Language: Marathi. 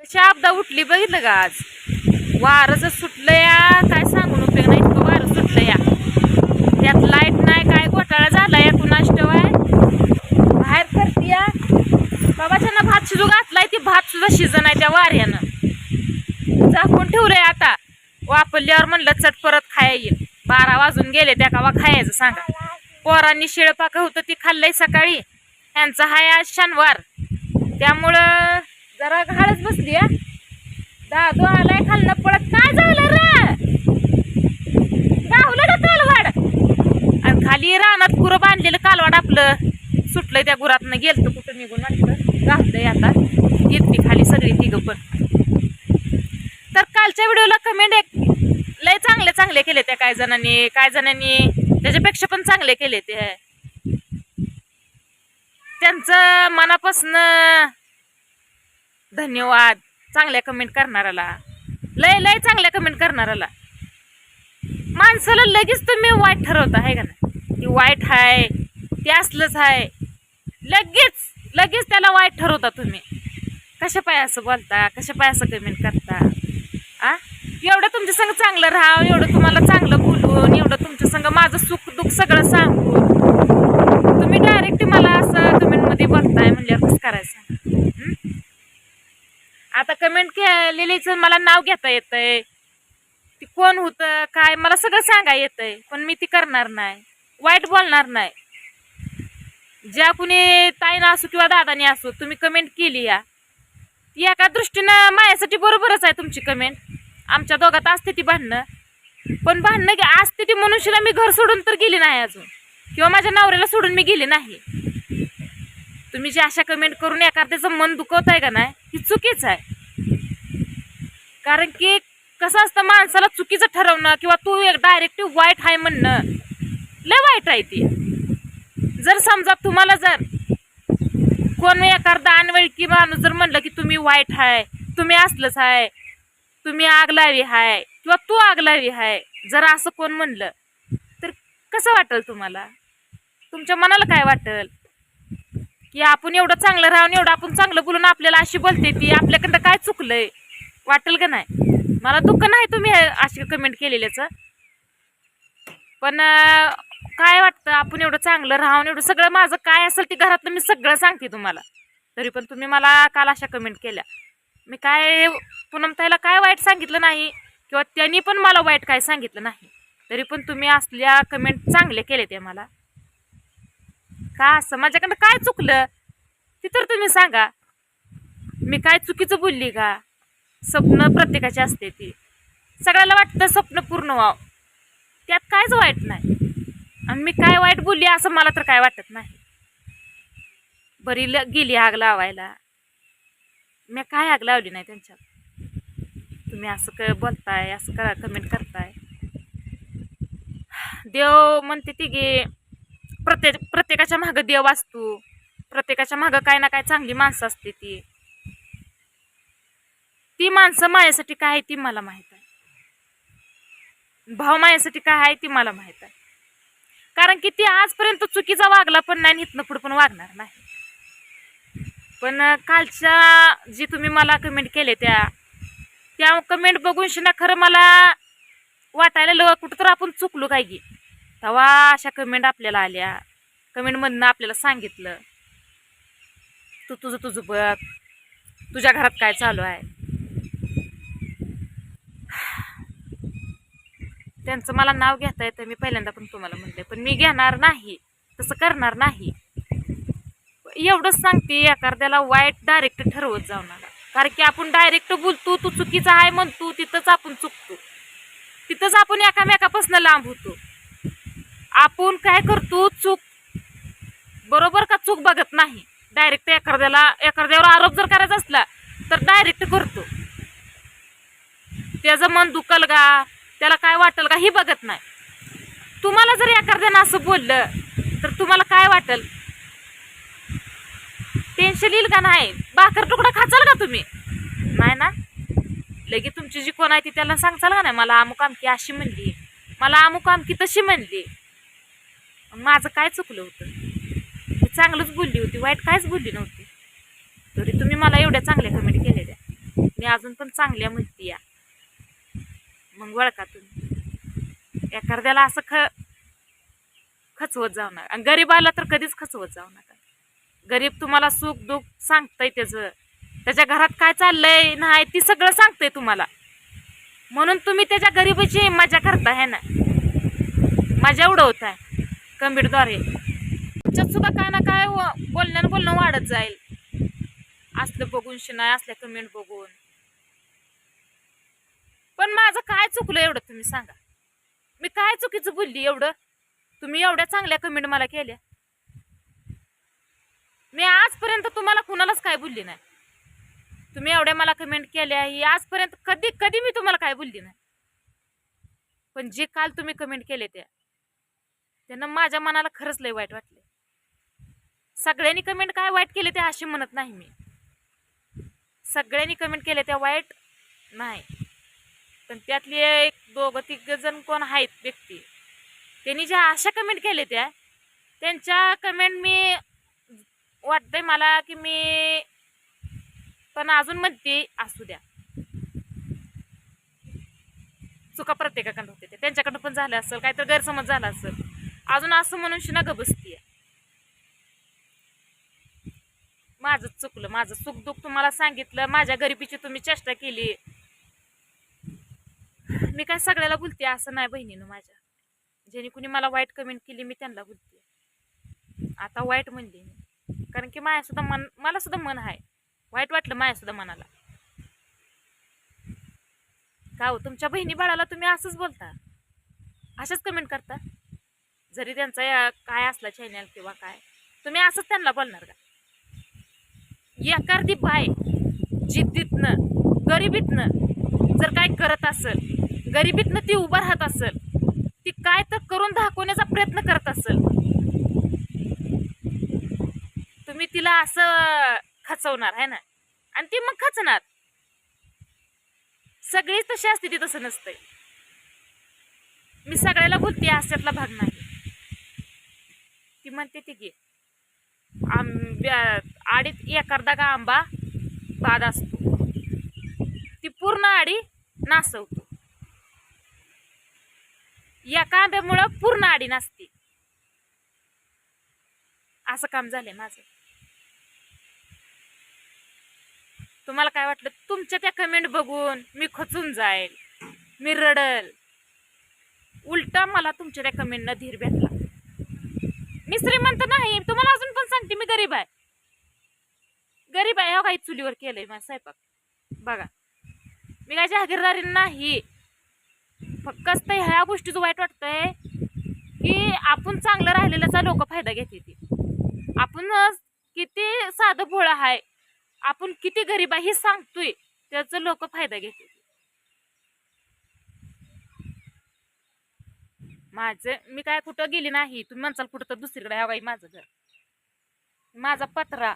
कशी आपदा उठली बघितलं का आज. वारं जर सुटलं या काय सांगून उपयोग नाही इतकं वारं सुटलं या. त्यात लाइट नाही काय घोटाळा झाला या कुणास आहे? बाहेर करते या. बाबाच्यानं भात शिजू घातलाय ती भात सुद्धा शिजन आहे त्या वाऱ्यानं. झाकून ठेवलंय आता. वापरल्यावर म्हणलं चट परत खाया येईल बारा वाजून गेले त्या कावा खायचं सांगा. पोरांनी शिळपाक होतं ती खाल्लंय सकाळी. त्यांचा हाय आज शनिवार. त्यामुळं जरा घालच बसली या दादू आलाय खाल्लं पळत. काय झालं रे? गावलं का कालवाड? आणि खाली रानात गुरं बांधलेलं कालवाड आपलं. सुटलंय त्या गुरातनं. गेलतं कुठं निघून वाटलं घातलंय आता. येतली खाली सगळी तिघं पण. तर कालच्या व्हिडिओला कमेंट एक लय चांगले चांगले केले त्या काय जणांनी काय जणांनी. त्याच्यापेक्षा पण चांगले केले ते. त्यांचं मनापासनं धन्यवाद. चांगल्या कमेंट करणाऱ्याला. लय लय चांगल्या कमेंट करणाऱ्याला. माणसाला लगेच तुम्ही वाईट ठरवता आहे का ना ती वाईट आहे ते असलंच आहे लगेच लगेच त्याला वाईट ठरवता तुम्ही. कशा पाय असं बोलता कशा पाय असं कमेंट करता? आ? एवढं तुमच्या संग चांगलं राहावं एवढं तुम्हाला चांगलं बोलून एवढं तुमच्या संग माझं सुख दुःख सगळं सांगून. तुम्ही डायरेक्ट मला असं कमेंटमध्ये बोलताय म्हणल्यावर कसं करायचं? आता कमेंट केलेलीचं मला नाव घेता येतंय. ती कोण होतं काय? मला सगळं सांगा येतंय पण मी ती करणार नाही. वाईट बोलणार नाही. ज्या कुणी ताईनं असो किंवा दादाने असो तुम्ही कमेंट केली या. ती एका दृष्टीनं माझ्यासाठी बरोबरच आहे तुमची कमेंट आमच्या दोघात असते ती भांडणं. पण भांडणं गे- असते ती मनुष्याला मी घर सोडून तर गेली नाही अजून. किंवा माझ्या नवऱ्याला सोडून मी गेली नाही. तुम्ही जे अशा कमेंट करून एखाद्याचं मन दुखवत आहे का नाही ही चुकीच आहे. कारण की कसं असतं माणसाला चुकीचं ठरवणं किंवा तू एक डायरेक्टिव्ह वाईट आहे म्हणणं लय वाईट आहे ती. जर समजा तुम्हाला जर कोण एखादा अनवळखी माणूस जर म्हणलं की तुम्ही वाईट आहे तुम्ही असलंच आहे तुम्ही आग लावी आहे किंवा तू आग लावी आहे जर असं कोण म्हणलं तर कसं वाटेल तुम्हाला? तुमच्या मनाला काय वाटेल? की आपण एवढं चांगलं राहून एवढं आपण चांगलं बोलून आपल्याला अशी बोलते ती आपल्याकडं काय चुकलंय? वाटेल का नाही? मला दुःख नाही तुम्ही अशी कमेंट केलेल्याचं. पण काय वाटतं आपण एवढं चांगलं राहून एवढं सगळं माझं काय असेल ते घरातलं मी सगळं सांगते तुम्हाला. तरी पण तुम्ही मला काल अशा कमेंट केल्या. मी काय पूनमताईला काय वाईट सांगितलं नाही किंवा त्यांनी पण मला वाईट काय सांगितलं नाही. तरी पण तुम्ही असल्या कमेंट चांगले केले ते मला. का असं? माझ्याकडनं काय चुकलं? ते तर तुम्ही सांगा. मी काय चुकीचं बोलली का? स्वप्न प्रत्येकाची असते ती. सगळ्याला वाटतं स्वप्न पूर्ण व्हावं. त्यात कायच वाईट नाही. आणि मी काय वाईट बोलली असं मला तर काय वाटत नाही. बरी ल- गेली आग लावायला. मी काय आग लावली नाही त्यांच्यात तुम्ही असं क बोलताय असं करा कमेंट करताय. देव म्हणते ती प्रत्येक प्रत्येकाच्या मागं देव असतो. प्रत्येकाच्या मागं काय ना काय चांगली माणसं असते ती. ती माणसं माझ्यासाठी काय आहे ती मला माहीत आहे. भाव माझ्यासाठी काय आहे ती मला माहीत आहे. कारण की ती आजपर्यंत चुकीचा वागला पण नाही इथनं पुढे पण वागणार नाही. पण कालच्या जी तुम्ही मला कमेंट केले त्या त्या कमेंट बघून शिना खरं मला वाटायला कुठं तर आपण चुकलो काय की. तेव्हा अशा कमेंट आपल्याला आल्या. कमेंटमधनं आपल्याला सांगितलं. तू तुझं तुझं बघ. तुझ्या घरात काय चालू आहे? त्यांचं मला नाव घेता येतं. मी पहिल्यांदा पण तुम्हाला म्हणते पण मी घेणार नाही. तसं करणार नाही. एवढंच सांगते एखाद्याला वाईट डायरेक्ट ठरवत जाऊ नका कारण की आपण डायरेक्ट बोलतो तू चुकीचा आहे म्हणतो तिथंच आपण चुकतो. तिथंच आपण एकामेकापासून लांब होतो. आपण काय करतो चूक बरोबर का चूक बघत नाही? डायरेक्ट एखाद्याला एखाद्यावर आरोप जर करायचा असला तर डायरेक्ट करतो. त्याचं मन दुखल का? त्याला काय वाटेल का? हे बघत नाही. तुम्हाला जर एखाद्यानं असं बोललं तर तुम्हाला काय वाटेल? टेन्शन येईल का नाही? भाकर तुकडा खाचाल का तुम्ही? नाही ना? लगे तुमची जी कोण आहे ती त्याला सांगचाल का नाही? मला अमुक आमकी अशी म्हणली. मला अमुक आमकी तशी म्हणली. माझं काय चुकलं होतं? मी चांगलंच बोलली होती वाईट कायच बोलली नव्हती. तरी तुम्ही मला एवढ्या चांगल्या कमेंट केलेल्या. मी अजून पण चांगल्या म्हणते या. मग वळका तुम्ही. एखाद्याला असं ख खचवत जाऊ नका. आणि गरीबाला तर कधीच खचवत जाऊ नका. गरीब तुम्हाला सुख दुःख सांगतंय त्याचं. त्याच्या घरात काय चाललंय नाही ती सगळं सांगतंय तुम्हाला. म्हणून तुम्ही त्याच्या गरिबीची मजा करता है ना मजा उडवताय कमेंटद्वारे तुमच्यात सुद्धा काय ना काय बोलण्यानं बोलणं वाढत जाईल. असलं बघून शिनाय असल्या कमेंट बघून. पण माझं काय चुकलं एवढं तुम्ही सांगा. मी काय चुकीचं बोलली एवढं? तुम्ही एवढ्या चांगल्या कमेंट मला केल्या. मी आजपर्यंत तुम्हाला कुणालाच काय बोलली नाही. तुम्ही एवढ्या मला कमेंट केल्या ही आजपर्यंत कधी कधी मी तुम्हाला काय बोलली नाही. पण जे काल तुम्ही कमेंट केले त्या त्यांना माझ्या मनाला खरंच लय वाईट वाटले सगळ्यांनी कमेंट काय वाईट केले ते अशी म्हणत नाही मी. सगळ्यांनी कमेंट केले त्या वाईट नाही. पण त्यातली एक दोघं तिघ जण कोण आहेत व्यक्ती त्यांनी ज्या अशा कमेंट केले त्या त्यांच्या कमेंट मी वाटतंय मला की मी पण अजून म्हणते असू द्या. चुका प्रत्येकाकडं होते ते त्यांच्याकडं पण झालं असेल काहीतरी गैरसमज झाला असेल. अजून असं म्हणून शिना ग बसतीय. माझं चुकलं माझं सुख दुःख तुम्हाला सांगितलं माझ्या गरिबीची तुम्ही चेष्टा केली. मी काय सगळ्याला बोलते असं नाही बहिणीनं माझ्या. ज्याने कुणी मला वाईट कमेंट केली मी त्यांना बोलते आता वाईट म्हणली मी. कारण की माया सुद्धा मन मला सुद्धा मन आहे. वाईट वाटलं माया सुद्धा मनाला. का हो तुमच्या बहिणी बाळाला तुम्ही असंच बोलता? अशाच कमेंट करता? जरी त्यांचा काय असला चॅनल किंवा काय तुम्ही असंच त्यांना बोलणार का? एखादी बाय जिद्दीतनं गरिबीतनं जर काय करत असेल गरिबीतनं ती उभं राहत असेल ती काय तर करून दाखवण्याचा प्रयत्न करत असेल तुम्ही तिला असं खचवणार आहे ना? आणि ती मग खचणार. सगळीच तशी असते ती तसं नसतंय. मी सगळ्याला बोलते अशातला भाग नाही. ती म्हणते ती की आडीत एखादा का आंबा बाद असतो. ती पूर्ण आडी नासवतो. एका आंब्यामुळं पूर्ण आडी नासते. असं काम झालंय माझं. तुम्हाला काय वाटलं? तुमच्या त्या कमेंट बघून मी खचून जाईल. मी रडल. उलटा मला तुमच्या त्या कमेंटनं धीर भेटला. मी श्रीमंत नाही तुम्हाला अजून पण सांगते मी गरीब आहे. गरीब आहे हो काही चुलीवर केलंय माझा स्वयंपाक. बघा मी काय जहागीरदारी नाही. फक्त ह्या गोष्टीचं वाईट वाटतंय की आपण चांगलं राहिलेल्याचा लोक फायदा घेते ती. आपण किती साधं भोळा आहे. आपण किती गरीब आहे हे सांगतोय. त्याचं लोक फायदा घेते माझं मी काय कुठं गेली नाही. तुम्ही म्हणसाल कुठं तर दुसरीकडे हा बाई माझं घर. माझा पत्रा.